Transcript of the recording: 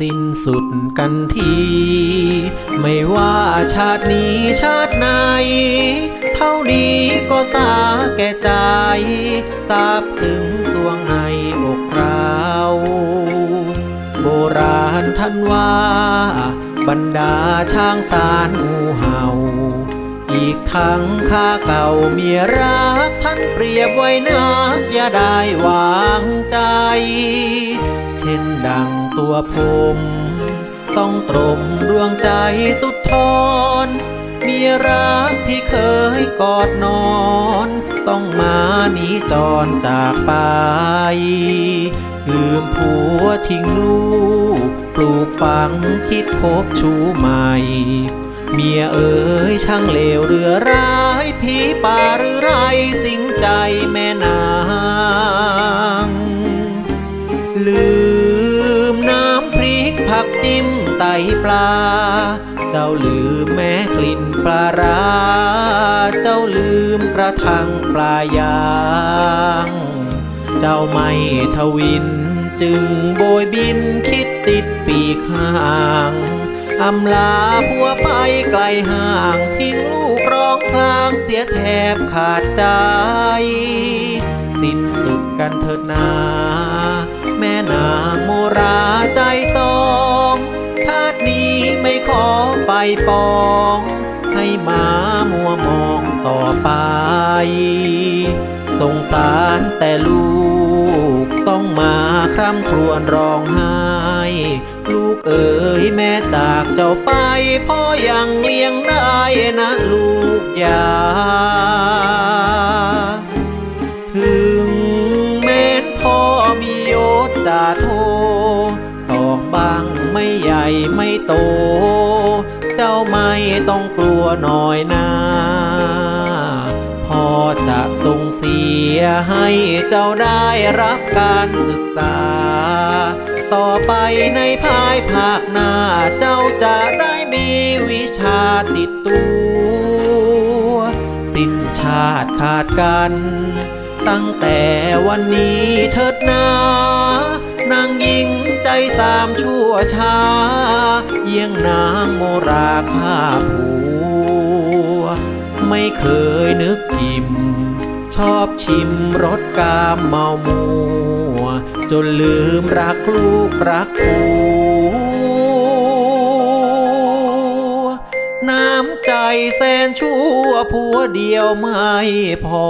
สิ้นสุดกันที ไม่ว่าชาตินี้ชาติไหน เท่านี้ก็สาแก่ใจทราบซึ้งสวงในอกเราโบราณท่านว่า บรรดาช้างสารงูเห่า อีกทั้งข้าเก่าเมียรักท่านเปรียบไว้นักอย่าได้วางใจ เช่นดัง ตัวผม ต้องตรมดวงใจสุดทนมีรักที่เคยกอดนอน ต้องมาหนีจรจากไป ลืมผัวทิ้งลูก ปลูกฝังคิดพบชูใหม่ เมียเอ๋ยช่างเลวเรือร้ายผีป่าหรือไรสิงใจ จิ้มไตปลา เจ้าลืมแม่กลิ่นปลาร้า เจ้าลืมกระทั่งปลายาง เจ้าไม่ทวินจึงโบยบินคิดติดปีกห่างอำลาผัวไปไกลห่างทิ้งลูกร้องพลางเสียแทบขาดใจ สิ้นสุดกันเถิดนา แม่นางโมราใจส ขอไปปอง ให้มามัวมองต่อไป สงสารแต่ลูกต้องมาคร่ำครวญร้องไห้ ลูกเอ๋ยแม่จากเจ้าไปพ่อยังเลี้ยงได้นะลูกยา บางไม่ใหญ่ไม่โต เจ้าไม่ต้องกลัวหน่อยนาพอจะส่งเสียให้เจ้าได้รับการศึกษา ต่อไปในภายภาคหน้าเจ้าจะได้มีวิชาติดตัวสิ้นชาติขาดกัน ตั้งแต่วันนี้เถิดนา นางหญิงใจสามชั่วช้า เยี่ยงนางโมราฆ่าผัว ไม่เคยนึกอิ่ม ชอบชิมรสกามเมามัว จนลืมรักลูกรักผัว น้ำใจแสนชั่วผัวเดียวไม่พอ